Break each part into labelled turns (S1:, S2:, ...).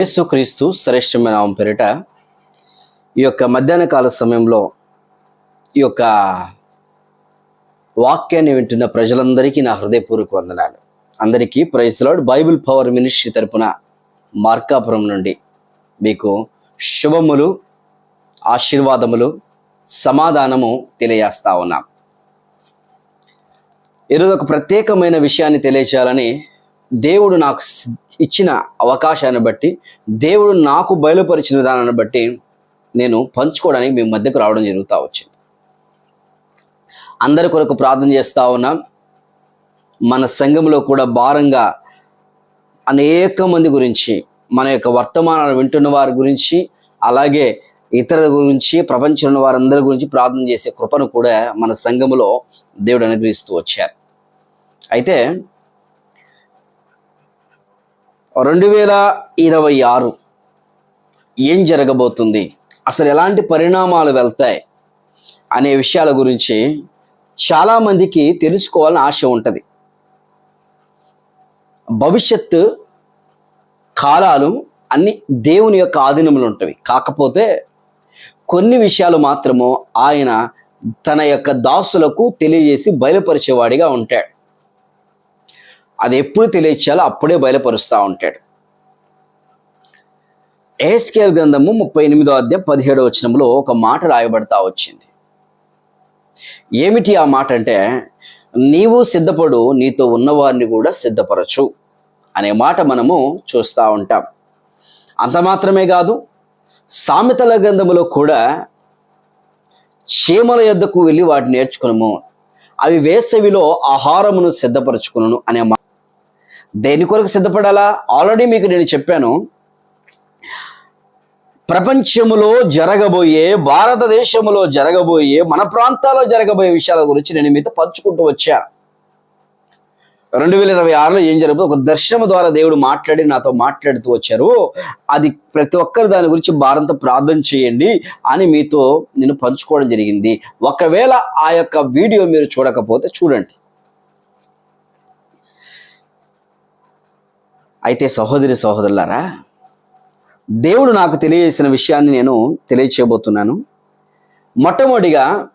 S1: యేసుక్రీస్తు శ్రేష్టమైన నామం పేరిట ఈ యొక్క మధ్యాహ్న కాల సమయంలో ఈ యొక్క వాక్యాన్ని వింటున్న ప్రజలందరికీ నా హృదయపూర్వక వందనాలు. అందరికీ ప్రైజ్లాడ్ బైబిల్ పవర్ మినిస్ట్రీ తరపున మార్కాపురం నుండి మీకు శుభములు ఆశీర్వాదములు సమాధానము తెలియజేస్తా ఉన్నాం. ఈరోజు ఒక ప్రత్యేకమైన విషయాన్ని తెలియచేయాలని దేవుడు నాకు ఇచ్చిన అవకాశాన్ని బట్టి దేవుడు నాకు బయలుపరిచిన విధానాన్ని బట్టి నేను పంచుకోవడానికి మీ మధ్యకు రావడం జరుగుతూ వచ్చింది. అందరి కొరకు ప్రార్థన చేస్తూ ఉన్నాం. మన సంఘంలో కూడా భారంగా అనేక మంది గురించి మన యొక్క వర్తమానాలు వింటున్న వారి గురించి అలాగే ఇతరుల గురించి ప్రపంచంలో వారందరి గురించి ప్రార్థన చేసే కృపను కూడా మన సంఘములో దేవుడు అనుగ్రహిస్తూ వచ్చారు. అయితే రెండు వేల ఇరవై ఆరు ఏం జరగబోతుంది? అసలు ఎలాంటి పరిణామాలు వెళ్తాయి? అనే విషయాల గురించి చాలామందికి తెలుసుకోవాలని ఆశ ఉంటుంది. భవిష్యత్తు కాలాలు అన్ని దేవుని యొక్క ఆధీనంలో ఉంటవి. కాకపోతే కొన్ని విషయాలు మాత్రము ఆయన తన యొక్క దాసులకు తెలియజేసి బయలుపరిచేవాడిగా ఉంటాడు. అది ఎప్పుడు తెలియచేయాలో అప్పుడే బయలుపరుస్తూ ఉంటాడు. ఏస్కేల్ గ్రంథము ముప్పై ఎనిమిదో అధ్యాయం పదిహేడో వచనంలో ఒక మాట రాయబడతా వచ్చింది. ఏమిటి ఆ మాట అంటే నీవు సిద్ధపడు నీతో ఉన్నవారిని కూడా సిద్ధపరచు అనే మాట మనము చూస్తూ ఉంటాం. అంత మాత్రమే కాదు సామెతల గ్రంథములో కూడా చీమల యొద్దకు వెళ్ళి వాటిని నేర్చుకునము. అవి వేసవిలో ఆహారమును సిద్ధపరచుకును అనే మాట దేని కొరకు సిద్ధపడాలా? ఆల్రెడీ మీకు నేను చెప్పాను. ప్రపంచములో జరగబోయే భారతదేశంలో జరగబోయే మన ప్రాంతాల్లో జరగబోయే విషయాల గురించి నేను మీతో పంచుకుంటూ వచ్చాను. రెండు వేల ఇరవై ఆరులో ఏం జరుగుతుంది ఒక దర్శనం ద్వారా దేవుడు మాట్లాడి నాతో మాట్లాడుతూ వచ్చారు. అది ప్రతి ఒక్కరు దాని గురించి భారంతో ప్రార్థన చేయండి అని మీతో నేను పంచుకోవడం జరిగింది. ఒకవేళ ఆ యొక్క వీడియో మీరు చూడకపోతే చూడండి. అయితే సహోదరి సహోదరులారా దేవుడు నాకు తెలియజేసిన విషయాన్ని నేను తెలియచేయబోతున్నాను. మొట్టమొదటిగా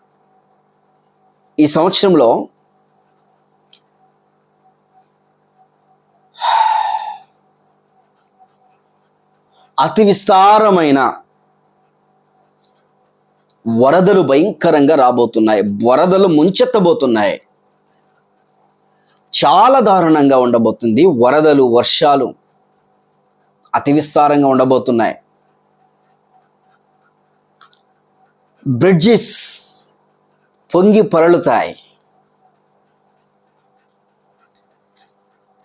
S1: ఈ సంవత్సరంలో అతి విస్తారమైన వరదలు భయంకరంగా రాబోతున్నాయి వరదలు ముంచెత్తబోతున్నాయి. చాలా దారుణంగా ఉండబోతుంది. వరదలు వర్షాలు అతి విస్తారంగా ఉండబోతున్నాయి. బ్రిడ్జిస్ పొంగి పొరలుతాయి.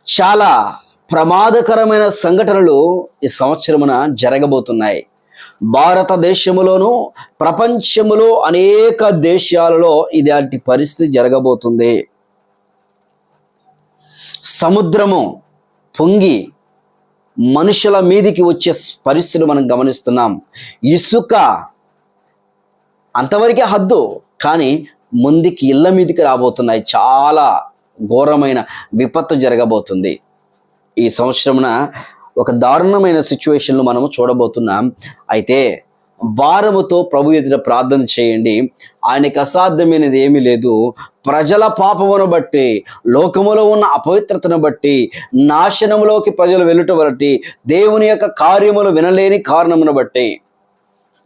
S1: చాలా ప్రమాదకరమైన సంఘటనలు ఈ సంవత్సరమున జరగబోతున్నాయి. భారతదేశములోను ప్రపంచములో అనేక దేశాలలో ఇలాంటి పరిస్థితి జరగబోతుంది. సముద్రము పొంగి మనుషుల మీదికి వచ్చే పరిస్థితులు మనం గమనిస్తున్నాం. ఇసుక అంతవరకే హద్దు కానీ ముందుకి ఇళ్ళ మీదికి రాబోతున్నాయి. చాలా ఘోరమైన విపత్తు జరగబోతుంది. ఈ సంవత్సరమున ఒక దారుణమైన సిచ్యువేషన్లు మనము చూడబోతున్నాం. అయితే భారముతో ప్రభు ఎదుట ప్రార్థన చేయండి. ఆయనకి అసాధ్యమైనది ఏమీ లేదు. ప్రజల పాపమును బట్టి లోకములో ఉన్న అపవిత్రతను బట్టి నాశనములోకి ప్రజలు వెళ్ళుట బట్టి దేవుని యొక్క కార్యములు వినలేని కారణమును బట్టి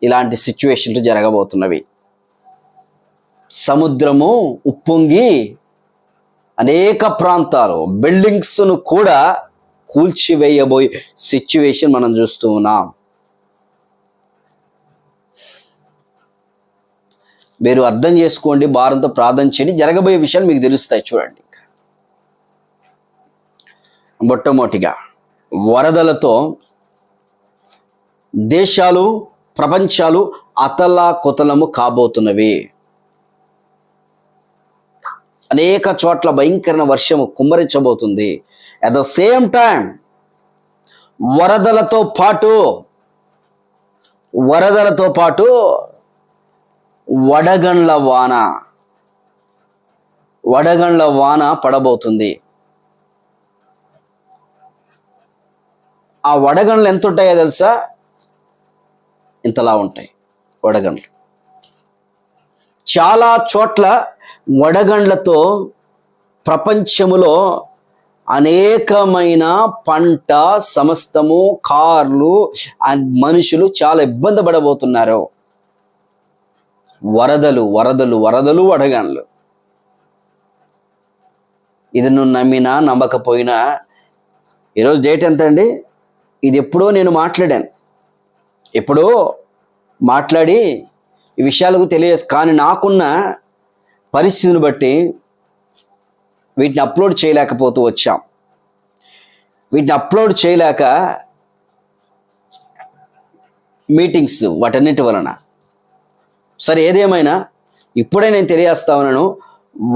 S1: ఇలాంటి సిచ్యువేషన్లు జరగబోతున్నవి. సముద్రము ఉప్పొంగి అనేక ప్రాంతాలు బిల్డింగ్స్ను కూడా కూల్చివేయబోయే సిచ్యువేషన్ మనం చూస్తూ ఉన్నాం. మీరు అర్థం చేసుకోండి భారంతో ప్రార్థన చేయండి. జరగబోయే విషయాలు మీకు తెలుస్తాయి చూడండి మొట్టమొదటిగా వరదలతో దేశాలు ప్రపంచాలు అతలా కొతలము కాబోతున్నవి. అనేక చోట్ల భయంకరమైన వర్షము కుమ్మరించబోతుంది. అట్ ద సేమ్ టైం వరదలతో పాటు వరదలతో పాటు వడగండ్ల వాన. వడగండ్ల వాన పడబోతుంది. ఆ వడగండ్లు ఎంత ఉంటాయో తెలుసా? ఇంతలా ఉంటాయి వడగండ్లు. చాలా చోట్ల వడగండ్లతో ప్రపంచములో అనేకమైన పంట సమస్తము కార్లు మనుషులు చాలా ఇబ్బంది పడబోతున్నారు. వరదలు వరదలు వరదలు వడగండ్లు ఇది నువ్వు నమ్మినా నమ్మకపోయినా ఈరోజు డేట్ ఎంత అండి? ఇది ఎప్పుడో నేను మాట్లాడాను. ఎప్పుడో మాట్లాడి ఈ విషయాలకు తెలియదు కానీ నాకున్న పరిస్థితిని బట్టి వీటిని అప్లోడ్ చేయలేకపోతూ వచ్చాం. వీటిని అప్లోడ్ చేయలేక మీటింగ్స్ వాటన్నిటి వలన. సరే ఏదేమైనా ఇప్పుడే నేను తెలియజేస్తా ఉన్నాను.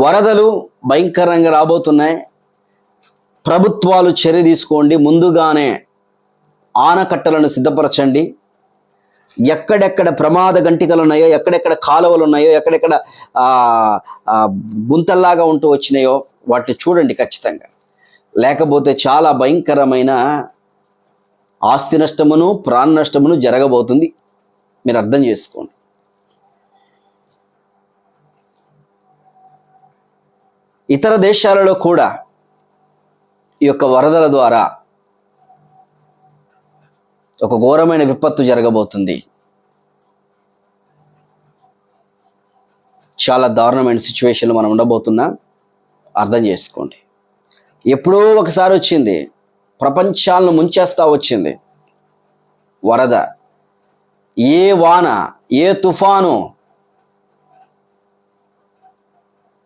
S1: వరదలు భయంకరంగా రాబోతున్నాయి. ప్రభుత్వాలు చర్య తీసుకోండి. ముందుగానే ఆనకట్టలను సిద్ధపరచండి. ఎక్కడెక్కడ ప్రమాద గంటికలు ఉన్నాయో ఎక్కడెక్కడ కాలువలు ఉన్నాయో ఎక్కడెక్కడ గుంతల్లాగా ఉంటూ వచ్చినాయో వాటిని చూడండి ఖచ్చితంగా. లేకపోతే చాలా భయంకరమైన ఆస్తి నష్టమును ప్రాణ నష్టమును జరగబోతుంది. మీరు అర్థం చేసుకోండి. ఇతర దేశాలలో కూడా ఈ యొక్క వరదల ద్వారా ఒక ఘోరమైన విపత్తు జరగబోతుంది. చాలా దారుణమైన సిచ్యువేషన్లో మనం ఉండబోతున్నాం అర్థం చేసుకోండి. ఎప్పుడో ఒకసారి వచ్చింది. ప్రపంచాలను ముంచేస్తా వచ్చింది. వరద. ఏ వాన ఏ తుఫాను?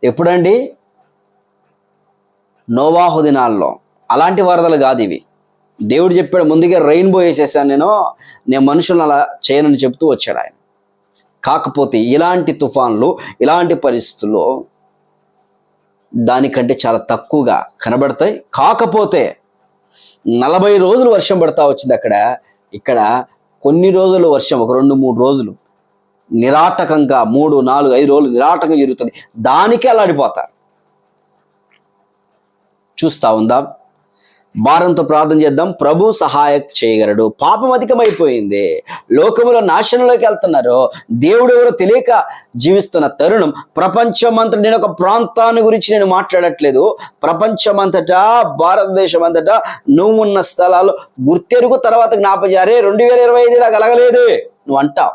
S1: ఎప్పుడండి? నోవాహు దినాల్లో. అలాంటి వరదలు కాదు ఇవి. దేవుడు చెప్పాడు ముందుగా రెయిన్బో వేసేసాను నేను నేను మనుషులను అలా చేయనని చెప్తూ వచ్చాడు ఆయన. కాకపోతే ఇలాంటి తుఫాన్లు ఇలాంటి పరిస్థితుల్లో దానికంటే చాలా తక్కువగా కనబడతాయి. కాకపోతే నలభై రోజులు వర్షం పడతా వచ్చింది అక్కడ. ఇక్కడ కొన్ని రోజులు వర్షం ఒక రెండు మూడు రోజులు. నిరాటకంగా మూడు నాలుగు ఐదు రోజులు నిరాటకంగా జరుగుతుంది. దానికే అలాడిపోతారు చూస్తా ఉందాం. భారంతో ప్రార్థన చేద్దాం. ప్రభు సహాయ చేయగలడు. పాపం అధికమైపోయింది. లోకములో నాశనంలోకి వెళ్తున్నారు. దేవుడు ఎవరో తెలియక జీవిస్తున్న తరుణం. ప్రపంచమంతటా నేను ఒక ప్రాంతాన్ని గురించి నేను మాట్లాడట్లేదు. ప్రపంచమంతటా భారతదేశం అంతటా నువ్వు ఉన్న స్థలాలు గుర్తెరుగు తర్వాత జ్ఞాపకం అరే రెండు వేల ఇరవై ఐదు ఇలా కలగలేదే. నువ్వు అంటావు.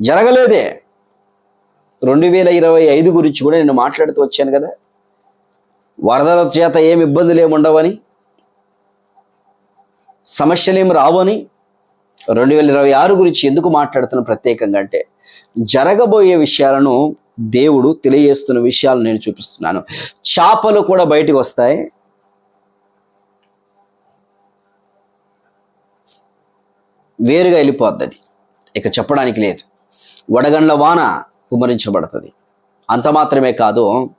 S1: జరగలేదే. రెండు వేల ఇరవై ఐదు గురించి కూడా నేను మాట్లాడుతూ వచ్చాను కదా. వరదల చేత ఏం ఇబ్బందులు ఏమి ఉండవని సమస్యలు ఏమి రావని రెండు వేల ఇరవై ఆరు గురించి ఎందుకు మాట్లాడుతున్న ప్రత్యేకంగా అంటే జరగబోయే విషయాలను దేవుడు తెలియజేస్తున్న విషయాలు నేను చూపిస్తున్నాను. చేపలు కూడా బయటికి వస్తాయి. వేరుగా వెళ్ళిపోద్ది అది. ఇక చెప్పడానికి లేదు. వడగండ్ల వాన కుమరించబడుతుంది అంత మాత్రమే కాదు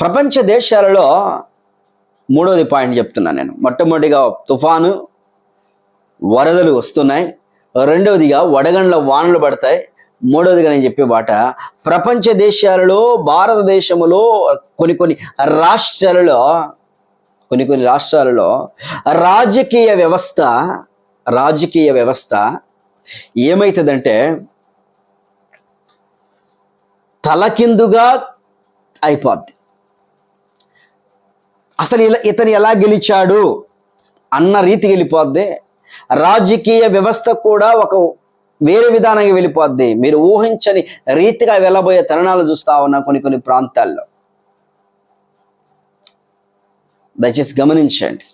S1: ప్రపంచ దేశాలలో మూడవది పాయింట్ చెప్తున్నాను నేను. మొట్టమొదటిగా తుఫాను వరదలు వస్తున్నాయి. రెండవదిగా వడగండ్ల వానలు పడతాయి. మూడవదిగా నేను చెప్పే మాట ప్రపంచ దేశాలలో భారతదేశంలో కొన్ని కొన్ని రాష్ట్రాలలో కొన్ని కొన్ని రాష్ట్రాలలో రాజకీయ వ్యవస్థ రాజకీయ వ్యవస్థ ఏమవుతుందంటే తలకిందుగా అయిపోద్ది. అసలు ఇలా ఇతను ఎలా గెలిచాడు అన్న రీతికి వెళ్ళిపోద్ది. రాజకీయ వ్యవస్థ కూడా ఒక వేరే విధానంగా వెళ్ళిపోద్ది. మీరు ఊహించని రీతిగా వెళ్ళబోయే తరుణాలు చూస్తా ఉన్నా కొన్ని కొన్ని ప్రాంతాల్లో. దయచేసి గమనించండి.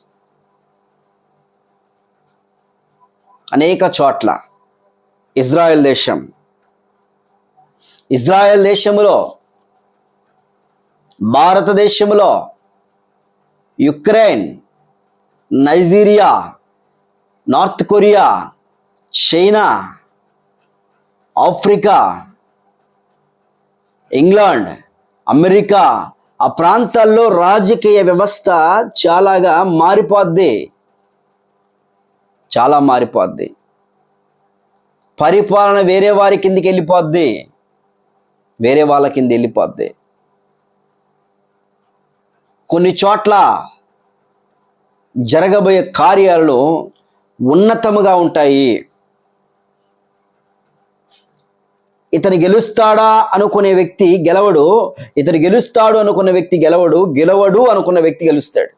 S1: అనేక చోట్ల ఇజ్రాయెల్ దేశం. ఇజ్రాయెల్ దేశములో భారతదేశంలో Ukraine Nigeria North Korea China Africa England America ఆ ప్రాంతాల్లో రాజకీయ వ్యవస్థ చాలాగా మారిపోద్ది. చాలా మారిపోద్ది. పరిపాలన వేరే వారి కిందికి వెళ్ళిపోద్ది. వేరే వాళ్ళ కింద వెళ్ళిపోద్ది. కొన్ని చోట్ల జరగబోయే కార్యాలు ఉన్నతముగా ఉంటాయి. ఇతను గెలుస్తాడా అనుకునే వ్యక్తి గెలవడు. ఇతను గెలుస్తాడు అనుకున్న వ్యక్తి గెలవడు. గెలవడు అనుకున్న వ్యక్తి గెలుస్తాడు.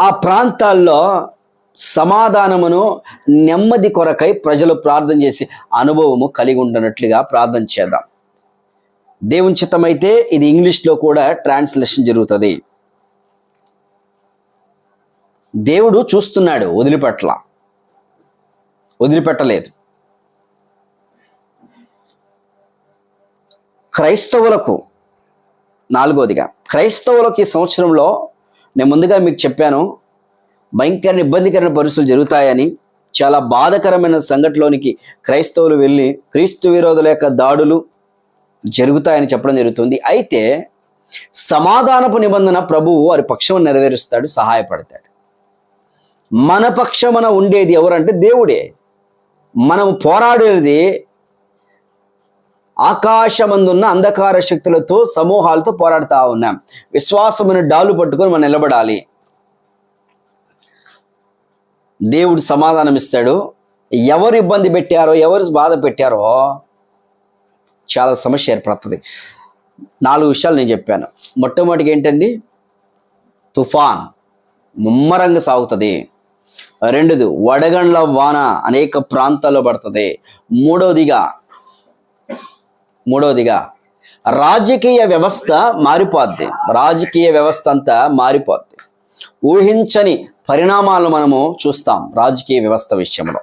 S1: ఆ ప్రాంతాల్లో సమాధానమును నెమ్మది కొరకై ప్రజలు ప్రార్థన చేసి అనుభవము కలిగి ఉండనట్లుగా ప్రార్థన చేద్దాం. దేవుని చిత్తమైతే ఇది ఇంగ్లీష్లో కూడా ట్రాన్స్లేషన్ జరుగుతుంది. దేవుడు చూస్తున్నాడు వదిలిపెట్టల. వదిలిపెట్టలేదు. క్రైస్తవులకు నాలుగోదిగా క్రైస్తవులకు ఈ సంవత్సరంలో నేను ముందుగా మీకు చెప్పాను భయంకర ఇబ్బందికరమైన పరిస్థితులు జరుగుతాయని చాలా బాధకరమైన సంఘటనలోనికి క్రైస్తవులు వెళ్ళి క్రీస్తు విరోధుల యొక్క దాడులు జరుగుతాయని చెప్పడం జరుగుతుంది. అయితే సమాధానపు నిబంధన ప్రభువు వారి పక్షం నెరవేరుస్తాడు సహాయపడతాడు. మన పక్షమున ఉండేది ఎవరంటే దేవుడే. మనం పోరాడేది ఆకాశమందున్న అంధకార శక్తులతో సమూహాలతో పోరాడుతూ ఉన్నాం. విశ్వాసమైన డాలు పట్టుకొని మనం నిలబడాలి. దేవుడు సమాధానం ఇస్తాడు ఎవరు ఇబ్బంది పెట్టారో ఎవరు బాధ పెట్టారో చాలా సమస్య ఏర్పడుతుంది. నాలుగు విషయాలు నేను చెప్పాను. మొట్టమొదటిగా ఏంటండి? తుఫాన్ ముమ్మరంగా సాగుతుంది. రెండోది వడగండ్ల వాన అనేక ప్రాంతాల్లో పడుతుంది. మూడవదిగా మూడవదిగా రాజకీయ వ్యవస్థ మారిపోద్ది. రాజకీయ వ్యవస్థ అంతా మారిపోద్ది. ఊహించని పరిణామాలను మనము చూస్తాం రాజకీయ వ్యవస్థ విషయంలో.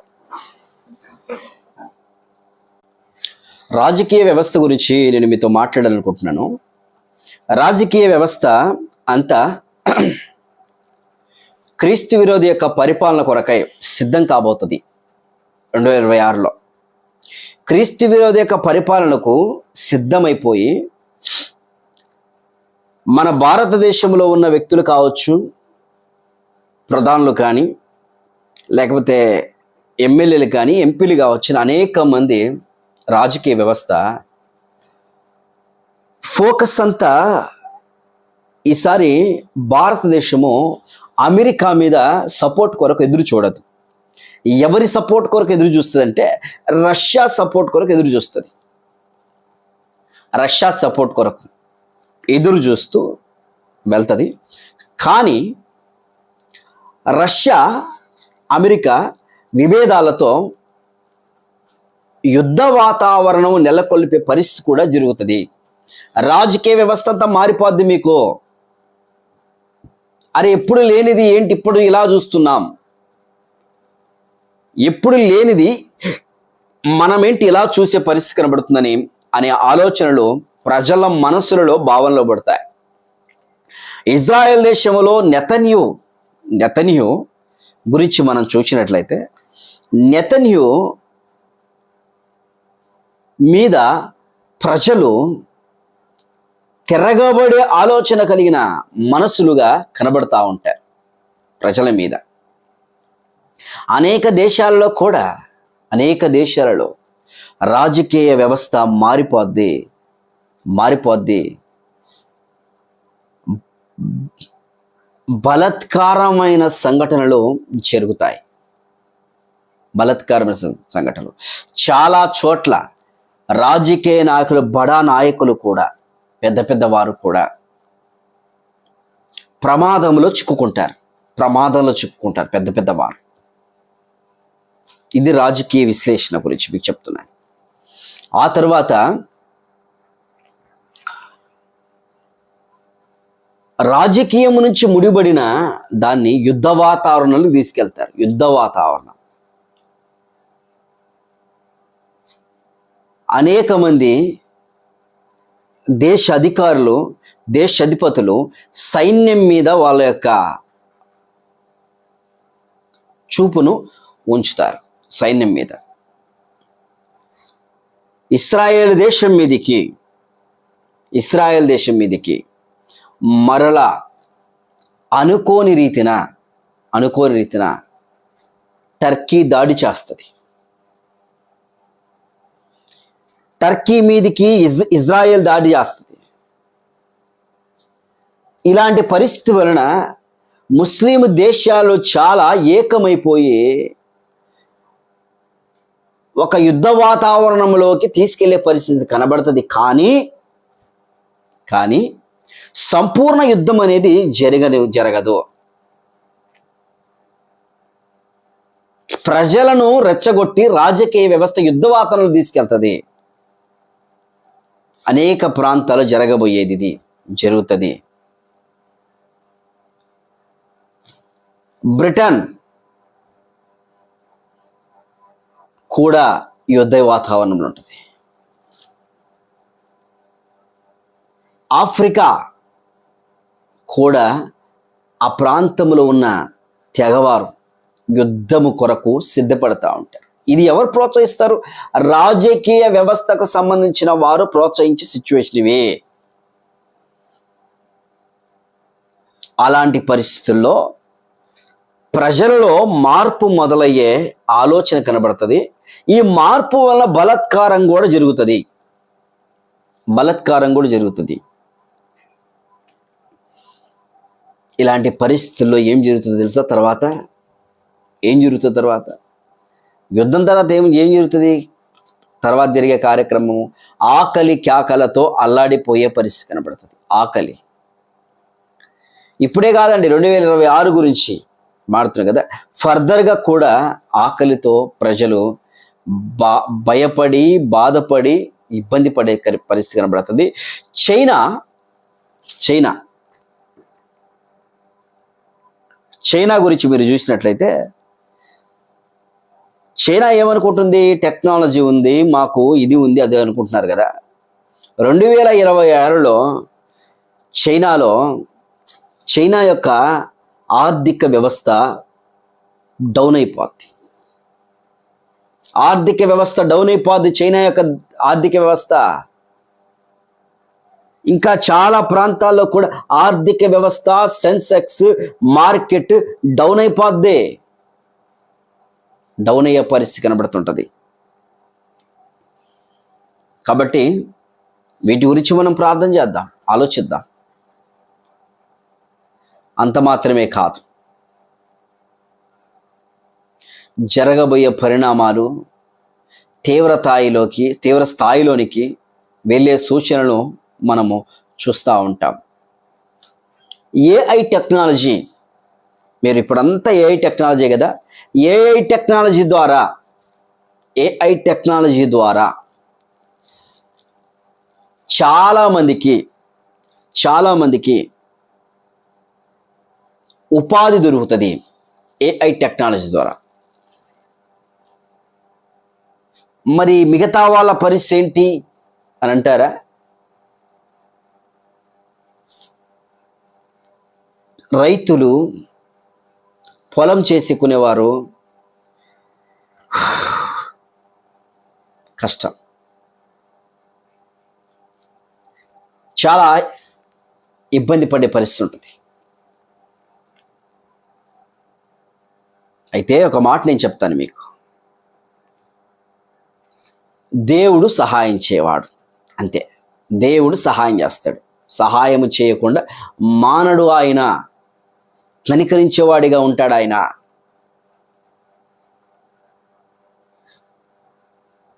S1: రాజకీయ వ్యవస్థ గురించి నేను మీతో మాట్లాడాలనుకుంటున్నాను. రాజకీయ వ్యవస్థ అంతా క్రీస్తు విరోధి యొక్క పరిపాలన కొరకై సిద్ధం కాబోతుంది రెండు వేల ఇరవై ఆరులో. క్రీస్తు విరోధి యొక్క పరిపాలనకు సిద్ధమైపోయి మన భారతదేశంలో ఉన్న వ్యక్తులు కావచ్చు ప్రధానులు కానీ లేకపోతే ఎమ్మెల్యేలు కానీ ఎంపీలుగా వచ్చిన అనేక మంది రాజకీయ వ్యవస్థ ఫోకస్ అంతా ఈసారి భారతదేశము అమెరికా మీద సపోర్ట్ కొరకు ఎదురు చూడదు. ఎవరి సపోర్ట్ కొరకు ఎదురు చూస్తుంది అంటే రష్యా సపోర్ట్ కొరకు ఎదురు చూస్తుంది. రష్యా సపోర్ట్ కొరకు ఎదురు చూస్తూ వెళ్తుంది. కానీ రష్యా అమెరికా విభేదాలతో యుద్ధ వాతావరణం నెలకొల్పే పరిస్థితి కూడా జరుగుతుంది. రాజకీయ వ్యవస్థ అంతా మారిపోద్ది మీకు. అరే ఎప్పుడు లేనిది ఏంటి? ఇప్పుడు ఇలా చూస్తున్నాం. ఎప్పుడు లేనిది మనమేంటి ఇలా చూసే పరిస్థితి కనబడుతుందని అనే ఆలోచనలు ప్రజల మనసులలో భావనలో పడతాయి. ఇజ్రాయెల్ దేశంలో నెతన్యు నెతన్యు గురించి మనం చూసినట్లయితే నెతన్యు మీద ప్రజలు తిరగబడే ఆలోచన కలిగిన మనసులుగా కనబడతా ఉంటారు ప్రజల మీద. అనేక దేశాల్లో కూడా అనేక దేశాలలో రాజకీయ వ్యవస్థ మారిపోద్ది మారిపోద్ది. బలత్కారమైన సంఘటనలు జరుగుతాయి. బలత్కారమైన సంఘటనలు. చాలా చోట్ల రాజకీయ నాయకులు బడా నాయకులు కూడా పెద్ద పెద్ద వారు కూడా ప్రమాదంలో చిక్కుకుంటారు. ప్రమాదంలో చిక్కుకుంటారు పెద్ద పెద్ద వారు. ఇది రాజకీయ విశ్లేషణ గురించి మీకు చెప్తున్నాను. ఆ తర్వాత రాజకీయం నుంచి ముడిపడిన దాన్ని యుద్ధ వాతావరణంలో తీసుకెళ్తారు. యుద్ధ వాతావరణం అనేక మంది దేశ అధికారులు దేశ అధిపతులు సైన్యం మీద వాళ్ళ యొక్క చూపును ఉంచుతారు సైన్యం మీద. ఇస్రాయేల్ దేశం మీదికి ఇస్రాయేల్ దేశం మీదికి మరల అనుకోని రీతిన అనుకోని రీతిన టర్కీ దాడి చేస్తుంది. టర్కీ మీదికి ఇజ్ ఇజ్రాయెల్ దాడి చేస్తుంది. ఇలాంటి పరిస్థితి వలన ముస్లిం దేశాలు చాలా ఏకమైపోయి ఒక యుద్ధ వాతావరణంలోకి తీసుకెళ్ళే పరిస్థితి కనబడుతుంది. కానీ కానీ సంపూర్ణ యుద్ధం అనేది జరగని జరగదు. ప్రజలను రెచ్చగొట్టి రాజకీయ వ్యవస్థ యుద్ధ వాతావరణం తీసుకెళ్తుంది. అనేక ప్రాంతాలు జరగబోయేది ఇది జరుగుతుంది. బ్రిటన్ కూడా యుద్ధ వాతావరణంలో ఉంటుంది. ఆఫ్రికా కూడా ఆ ప్రాంతంలో ఉన్న తెగవారు యుద్ధము కొరకు సిద్ధపడతా ఉంటారు. ఇది ఎవరు ప్రోత్సహిస్తారు? రాజకీయ వ్యవస్థకు సంబంధించిన వారు ప్రోత్సహించే సిచ్యువేషన్ ఇవే. అలాంటి పరిస్థితుల్లో ప్రజలలో మార్పు మొదలయ్యే ఆలోచన కనబడుతుంది. ఈ మార్పు వల్ల బలత్కారం కూడా జరుగుతుంది. బలత్కారం కూడా జరుగుతుంది. ఇలాంటి పరిస్థితుల్లో ఏం జరుగుతుందో తెలుసా? తర్వాత ఏం జరుగుతుంది తర్వాత. యుద్ధం తర్వాత ఏం ఏం జరుగుతుంది? తర్వాత జరిగే కార్యక్రమం ఆకలి క్యాకలతో అల్లాడిపోయే పరిస్థితి కనబడుతుంది. ఆకలి. ఇప్పుడే కాదండి రెండు వేల ఇరవై ఆరు గురించి మాడుతున్నాం కదా. ఫర్దర్గా కూడా ఆకలితో ప్రజలు బా భయపడి బాధపడి ఇబ్బంది పడే కరి- పరిస్థితి కనబడుతుంది. చైనా చైనా చైనా గురించి మీరు చూసినట్లయితే చైనా ఏమనుకుంటుంది? టెక్నాలజీ ఉంది మాకు ఇది ఉంది అదే అనుకుంటున్నారు కదా. రెండు వేల ఇరవై ఆరులో చైనాలో చైనా యొక్క ఆర్థిక వ్యవస్థ డౌన్ అయిపోద్ది. ఆర్థిక వ్యవస్థ డౌన్ అయిపోద్ది చైనా యొక్క ఆర్థిక వ్యవస్థ. ఇంకా చాలా ప్రాంతాల్లో కూడా ఆర్థిక వ్యవస్థ సెన్సెక్స్ మార్కెట్ డౌన్ అయిపోద్దే. డౌన్ అయ్యే పరిస్థితి కనబడుతుంటుంది. కాబట్టి వీటి గురించి మనం ప్రార్థన చేద్దాం ఆలోచిద్దాం. అంత మాత్రమే కాదు. జరగబోయే పరిణామాలు తీవ్ర స్థాయిలోకి తీవ్ర స్థాయిలోనికి వెళ్ళే సూచనలు మనము చూస్తూ ఉంటాం. ఏఐ టెక్నాలజీ మీరు ఇప్పుడంతా ఏఐ టెక్నాలజీ కదా? ఏఐ టెక్నాలజీ ద్వారా ఏఐ టెక్నాలజీ ద్వారా చాలామందికి చాలామందికి ఉపాధి దొరుకుతుంది ఏఐ టెక్నాలజీ ద్వారా. మరి మిగతా వాళ్ళ పరిస్థితి ఏంటి అని అంటారా? రైతులు పొలం చేసుకునేవారు కష్టం. చాలా ఇబ్బంది పడే పరిస్థితి ఉంటుంది. అయితే ఒక మాట నేను చెప్తాను మీకు. దేవుడు సహాయం చేయవాడు. అంతే. దేవుడు సహాయం చేస్తాడు. సహాయం చేయకుండా మానడు ఆయన. కనికరించేవాడిగా ఉంటాడు ఆయన.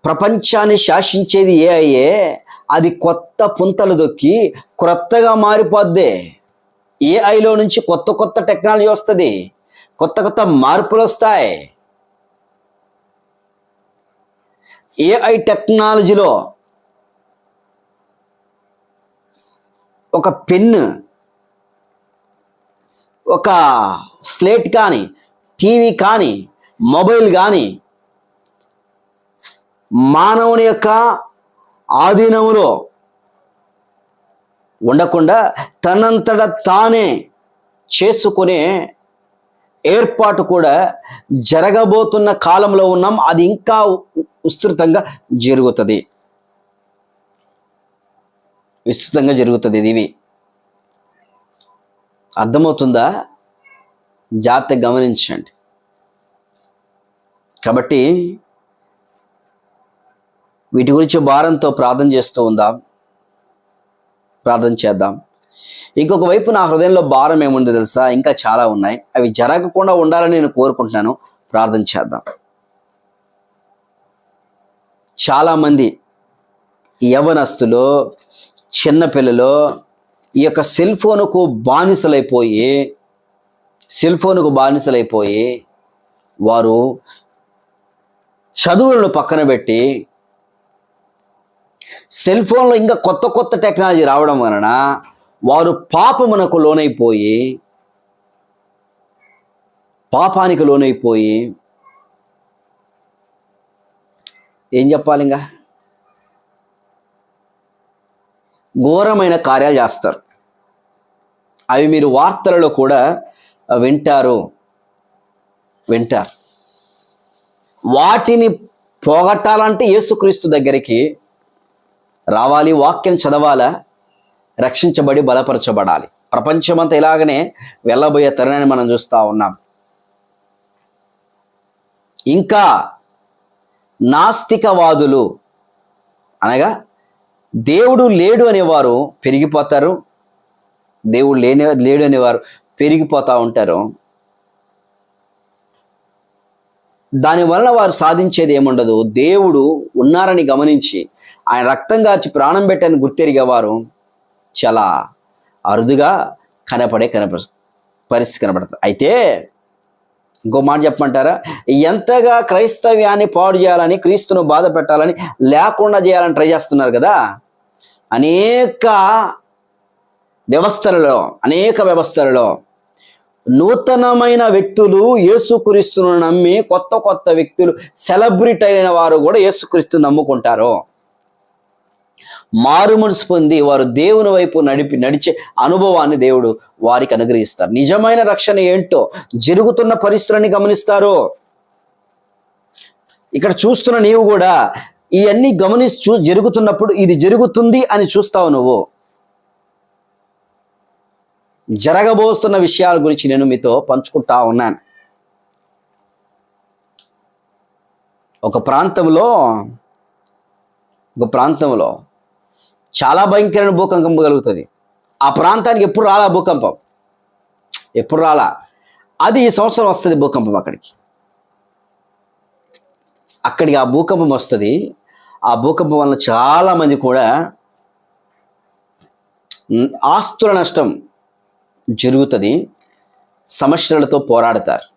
S1: ప్రపంచాన్ని శాసించేది ఏ అయ్యే అది కొత్త పుంతలు దొక్కి క్రొత్తగా మారిపోద్ది. ఏఐలో నుంచి కొత్త కొత్త టెక్నాలజీ వస్తుంది కొత్త కొత్త మార్పులు వస్తాయి. ఏఐ టెక్నాలజీలో ఒక పెన్ను ఒక స్లేట్ కానీ టీవీ కానీ మొబైల్ కానీ మానవుని యొక్క ఆధీనంలో ఉండకుండా తనంతట తానే చేసుకునే ఏర్పాటు కూడా జరగబోతున్న కాలంలో ఉన్నాం. అది ఇంకా విస్తృతంగా జరుగుతుంది. విస్తృతంగా జరుగుతుంది ఇది. అర్థమవుతుందా? జాగ్రత్తగా గమనించండి. కాబట్టి వీటి గురించి భారంతో ప్రార్థన చేస్తూ ఉందాం. ప్రార్థన చేద్దాం. ఇంకొక వైపు నా హృదయంలో భారం ఏముందో తెలుసా? ఇంకా చాలా ఉన్నాయి. అవి జరగకుండా ఉండాలని నేను కోరుకుంటున్నాను. ప్రార్థన చేద్దాం. చాలామంది యవనస్తులు చిన్నపిల్లలు ఈ యొక్క సెల్ ఫోన్కు బానిసలైపోయి సెల్ ఫోన్కు బానిసలైపోయి వారు చదువులను పక్కన పెట్టి సెల్ ఫోన్లో ఇంకా కొత్త కొత్త టెక్నాలజీ రావడం వలన వారు పాపమునకు లోనైపోయి పాపానికి లోనైపోయి ఏం చెప్పాలి ఇంకా ఘోరమైన కార్యాలు చేస్తారు. అవి మీరు వార్తలలో కూడా వింటారు. వింటారు. వాటిని పోగొట్టాలంటే యేసుక్రీస్తు దగ్గరికి రావాలి వాక్యం చదవాలా రక్షించబడి బలపరచబడాలి. ప్రపంచమంతా ఇలాగనే వెళ్ళబోయే తరుణాన్ని మనం చూస్తూ ఉన్నాం. ఇంకా నాస్తికవాదులు అనగా దేవుడు లేడు అనేవారు పెరిగిపోతారు దేవుడు లేనే లేడు అనేవారు పెరిగిపోతూ ఉంటారు. దానివల్ల వారు సాధించేది ఏముండదు? దేవుడు ఉన్నారని గమనించి ఆయన రక్తం కాచి ప్రాణం పెట్టని గుర్తెరిగేవారు చాలా అరుదుగా కనపడే కనప పరిస్థితి కనపడుతుంది అయితే ఇంకో మాట చెప్పమంటారా? ఎంతగా క్రైస్తవ్యాన్ని పాడు చేయాలని క్రీస్తును బాధ పెట్టాలని లేకుండా చేయాలని ట్రై చేస్తున్నారు కదా? అనేక వ్యవస్థలలో అనేక వ్యవస్థలలో. నూతనమైన వ్యక్తులు యేసుక్రీస్తును నమ్మి కొత్త కొత్త వ్యక్తులు సెలబ్రిటీ అయిన వారు కూడా యేసుక్రీస్తును నమ్ముకుంటారు. మారు మనసు పొంది వారు దేవుని వైపు నడిపి నడిచే అనుభవాన్ని దేవుడు వారికి అనుగ్రహిస్తారు. నిజమైన రక్షణ ఏంటో జరుగుతున్న పరిస్థితులని గమనిస్తారు. ఇక్కడ చూస్తున్న నీవు కూడా ఇవన్నీ గమనిస్తూ జరుగుతున్నప్పుడు ఇది జరుగుతుంది అని చూస్తావు నువ్వు. జరగబోస్తున్న విషయాల గురించి నేను మీతో పంచుకుంటా ఉన్నాను. ఒక ప్రాంతంలో ఒక ప్రాంతంలో చాలా భయంకరమైన భూకంపం కలుగుతుంది. ఆ ప్రాంతానికి ఎప్పుడు రాలా భూకంపం? ఎప్పుడు రాలా? అది ఈ సంవత్సరం వస్తుంది భూకంపం అక్కడికి. అక్కడికి ఆ భూకంపం వస్తుంది. ఆ భూకంపం వల్ల చాలామంది కూడా ఆస్తుల నష్టం జరుగుతుంది సమస్యలతో పోరాడతారు.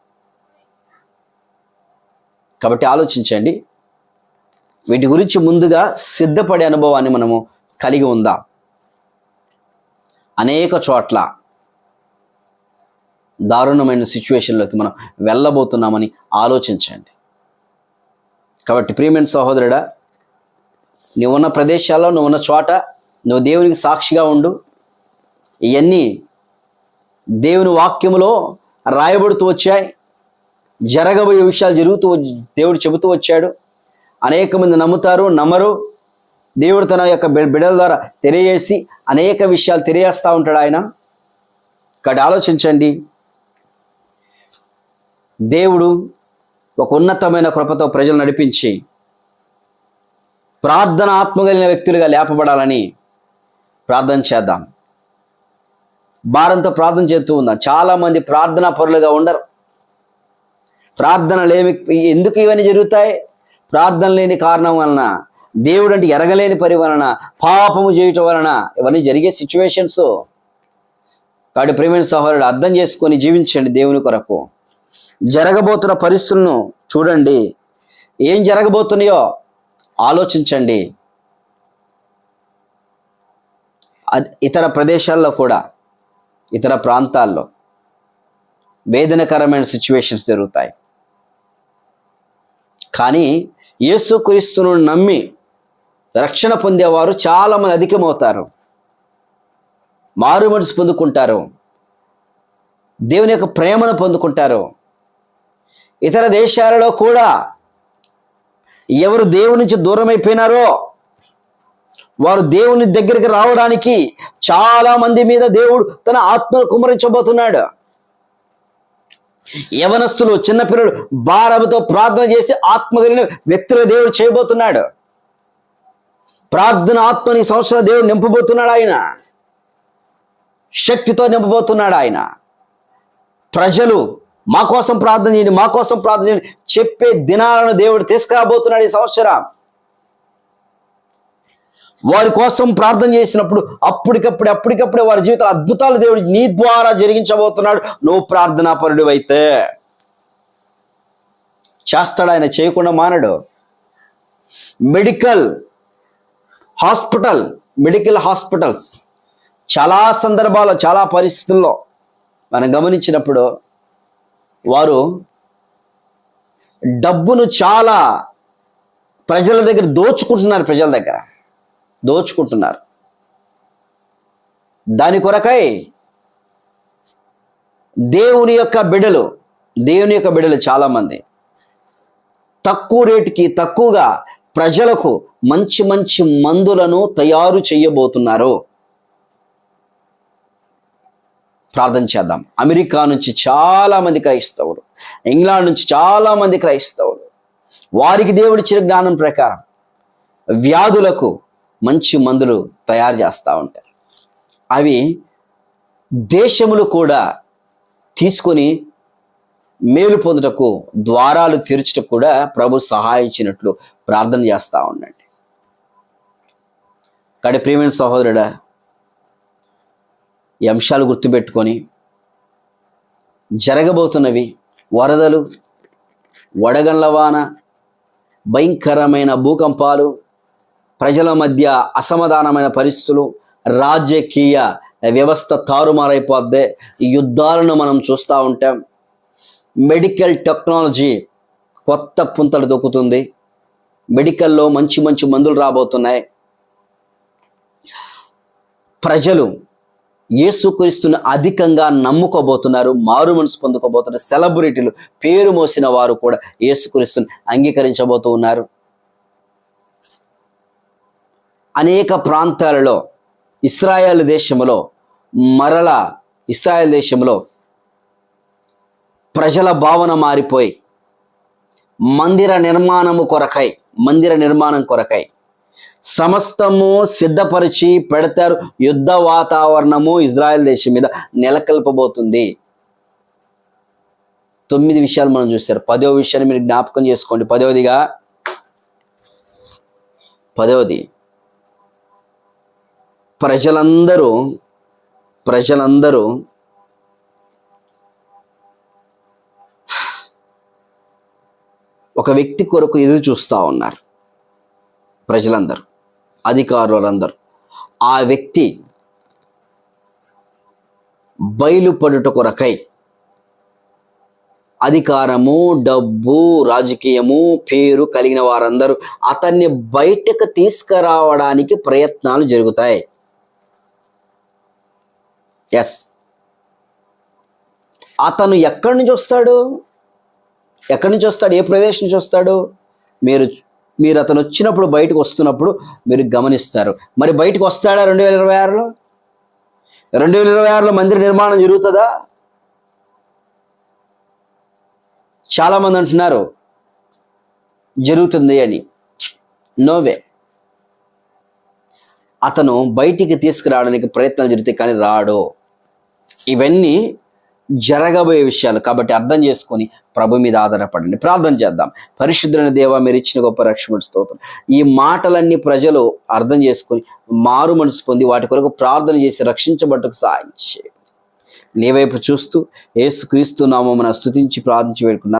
S1: కాబట్టి ఆలోచించండి. వీటి గురించి ముందుగా సిద్ధపడే అనుభవాన్ని మనము కలిగి ఉందా. అనేక చోట్ల దారుణమైన సిచ్యువేషన్లోకి మనం వెళ్ళబోతున్నామని ఆలోచించండి. కాబట్టి ప్రియమైన సహోదరుడా నువ్వు ఉన్న ప్రదేశాల్లో నువ్వు ఉన్న చోట నువ్వు దేవునికి సాక్షిగా ఉండు. ఇవన్నీ దేవుని వాక్యములో రాయబడుతూ వచ్చాయి. జరగబోయే విషయాలు జరుగుతూ దేవుడు చెబుతూ వచ్చాడు. అనేక మంది నమ్ముతారు నమ్మరు. దేవుడు తన యొక్క బిడల బిడ్డల ద్వారా తెలియజేసి అనేక విషయాలు తెలియజేస్తూ ఉంటాడు ఆయన. కాబట్టి ఆలోచించండి. దేవుడు ఒక ఉన్నతమైన కృపతో ప్రజలు నడిపించి ప్రార్థన ఆత్మగలిగిన వ్యక్తులుగా లేపబడాలని ప్రార్థన చేద్దాం. భారంతో ప్రార్థన చేస్తూ ఉన్నా. చాలా మంది ప్రార్థనా పరులుగా ఉండరు. ప్రార్థనలు ఏమి ఎందుకు ఇవన్నీ జరుగుతాయి? ప్రార్థన లేని కారణం వలన దేవుడు అంటే ఎరగలేని పరి వలన పాపము చేయటం వలన ఇవన్నీ జరిగే సిచ్యువేషన్స్ కాబట్టి ప్రేమైన సహోదరుడు అర్థం చేసుకొని జీవించండి దేవుని కొరకు. జరగబోతున్న పరిస్థితులను చూడండి. ఏం జరగబోతున్నాయో ఆలోచించండి. ఇతర ప్రదేశాల్లో కూడా ఇతర ప్రాంతాల్లో వేదనకరమైన సిచ్యువేషన్స్ జరుగుతాయి. కానీ యేసుక్రీస్తును నమ్మి రక్షణ పొందేవారు చాలామంది అధికమవుతారు. మారు మనసు పొందుకుంటారు. దేవుని యొక్క ప్రేమను పొందుకుంటారు. ఇతర దేశాలలో కూడా ఎవరు దేవుని నుంచి దూరం అయిపోయినారో వారు దేవుని దగ్గరికి రావడానికి చాలా మంది మీద దేవుడు తన ఆత్మను కుమరించబోతున్నాడు యవనస్తులు చిన్నపిల్లలు భారముతో ప్రార్థన చేసి ఆత్మ కలిగిన వ్యక్తులు దేవుడు చేయబోతున్నాడు. ప్రార్థన ఆత్మని సంవత్సరం దేవుడు నింపబోతున్నాడు ఆయన. శక్తితో నింపబోతున్నాడు ఆయన. ప్రజలు మా కోసం ప్రార్థన చేయండి మా కోసం ప్రార్థన చేయండి చెప్పే దినాలను దేవుడు తీసుకురాబోతున్నాడు ఈ సంవత్సరం. వారి కోసం ప్రార్థన చేసినప్పుడు అప్పటికప్పుడు అప్పటికప్పుడే వారి జీవితాలు అద్భుతాలు దేవుడు నీ ద్వారా జరిగించబోతున్నాడు. నువ్వు ప్రార్థనా పరుడు అయితే చేస్తాడు ఆయన? చేయకుండా మానడు. మెడికల్ హాస్పిటల్ మెడికల్ హాస్పిటల్స్ చాలా సందర్భాల్లో చాలా పరిస్థితుల్లో మనం గమనించినప్పుడు వారు డబ్బును చాలా ప్రజల దగ్గర దోచుకుంటున్నారు ప్రజల దగ్గర. దోచుకుంటున్నారు. దాని కొరకై దేవుని యొక్క బిడలు దేవుని యొక్క బిడలు చాలామంది. తక్కువ రేటుకి తక్కువగా ప్రజలకు మంచి మంచి మందులను తయారు చేయబోతున్నారు. ప్రార్థన చేద్దాం. అమెరికా నుంచి చాలా మంది క్రైస్తవులు ఇంగ్లాండ్ నుంచి చాలా మంది క్రైస్తవులు వారికి దేవుడిచ్చిన జ్ఞానం ప్రకారం వ్యాధులకు మంచి మందులు తయారు చేస్తూ ఉంటారు. అవి దేశములు కూడా తీసుకొని మేలు పొందుటకు ద్వారాలు తెరుచుటకు కూడా ప్రభు సహాయించినట్లు ప్రార్థన చేస్తూ ఉండండి. కడి ప్రియమైన సహోదరుడా ఈ అంశాలు గుర్తుపెట్టుకొని జరగబోతున్నవి వరదలు వడగండ్ల వాన భయంకరమైన భూకంపాలు ప్రజల మధ్య అసమాధానమైన పరిస్థితులు రాజకీయ వ్యవస్థ తారుమారైపోద్ది. యుద్ధాలను మనం చూస్తూ ఉంటాం మెడికల్ టెక్నాలజీ కొత్త పుంతలు దొక్కుతుంది. మెడికల్లో మంచి మంచి మందులు రాబోతున్నాయి. ప్రజలు యేసుక్రీస్తుని అధికంగా నమ్ముకోబోతున్నారు మారు మనసు పొందుకోబోతున్నారు సెలబ్రిటీలు పేరు మోసిన వారు కూడా యేసుక్రీస్తుని అంగీకరించబోతూ ఉన్నారు అనేక ప్రాంతాలలో ఇస్రాయేల్ దేశంలో మరల ఇస్రాయల్ దేశంలో ప్రజల భావన మారిపోయి మందిర నిర్మాణము కొరకై మందిర నిర్మాణం కొరకై సమస్తము సిద్ధపరిచి పెడతారు. యుద్ధ వాతావరణము ఇజ్రాయెల్ దేశం మీద నెలకొల్పబోతుంది. తొమ్మిది విషయాలు మనం చూస్తారు పదో విషయాన్ని మీరు జ్ఞాపకం చేసుకోండి. పదవదిగా పదవది ప్రజలందరూ ప్రజలందరూ ఒక వ్యక్తి కొరకు ఎదురు చూస్తూ ఉన్నారు. ప్రజలందరూ అధికారులందరూ. ఆ వ్యక్తి బయలుపడుట కొరకై అధికారము డబ్బు రాజకీయము పేరు కలిగిన వారందరూ అతన్ని బయటకు తీసుకురావడానికి ప్రయత్నాలు జరుగుతాయి. ఎస్ అతను ఎక్కడి నుంచి వస్తాడు? ఎక్కడి నుంచి వస్తాడు? ఏ ప్రదేశం నుంచి వస్తాడు? మీరు మీరు అతను వచ్చినప్పుడు బయటకు వస్తున్నప్పుడు మీరు గమనిస్తారు. మరి బయటకు వస్తాడా రెండు వేల ఇరవై ఆరులో? రెండు వేల ఇరవై ఆరులో మందిర నిర్మాణం జరుగుతుందా? చాలామంది అంటున్నారు జరుగుతుంది అని. నోవే అతను బయటికి తీసుకురావడానికి ప్రయత్నం జరిగితే కానీ రాడు. ఇవన్నీ జరగబోయే విషయాలు కాబట్టి అర్థం చేసుకొని ప్రభు మీద ఆధారపడండి. ప్రార్థన చేద్దాం. పరిశుద్ధమైన దేవ మీరు ఇచ్చిన గొప్ప రక్షణ స్తోత్రం. ఈ మాటలన్నీ ప్రజలు అర్థం చేసుకొని మారు మనసు పొంది వాటి కొరకు ప్రార్థన చేసి రక్షించబట్టుకు సాయం చేయండి. నీ వైపు చూస్తూ ఏసుక్రీస్తు నామమున స్థుతించి ప్రార్థించి వేడుకున్నా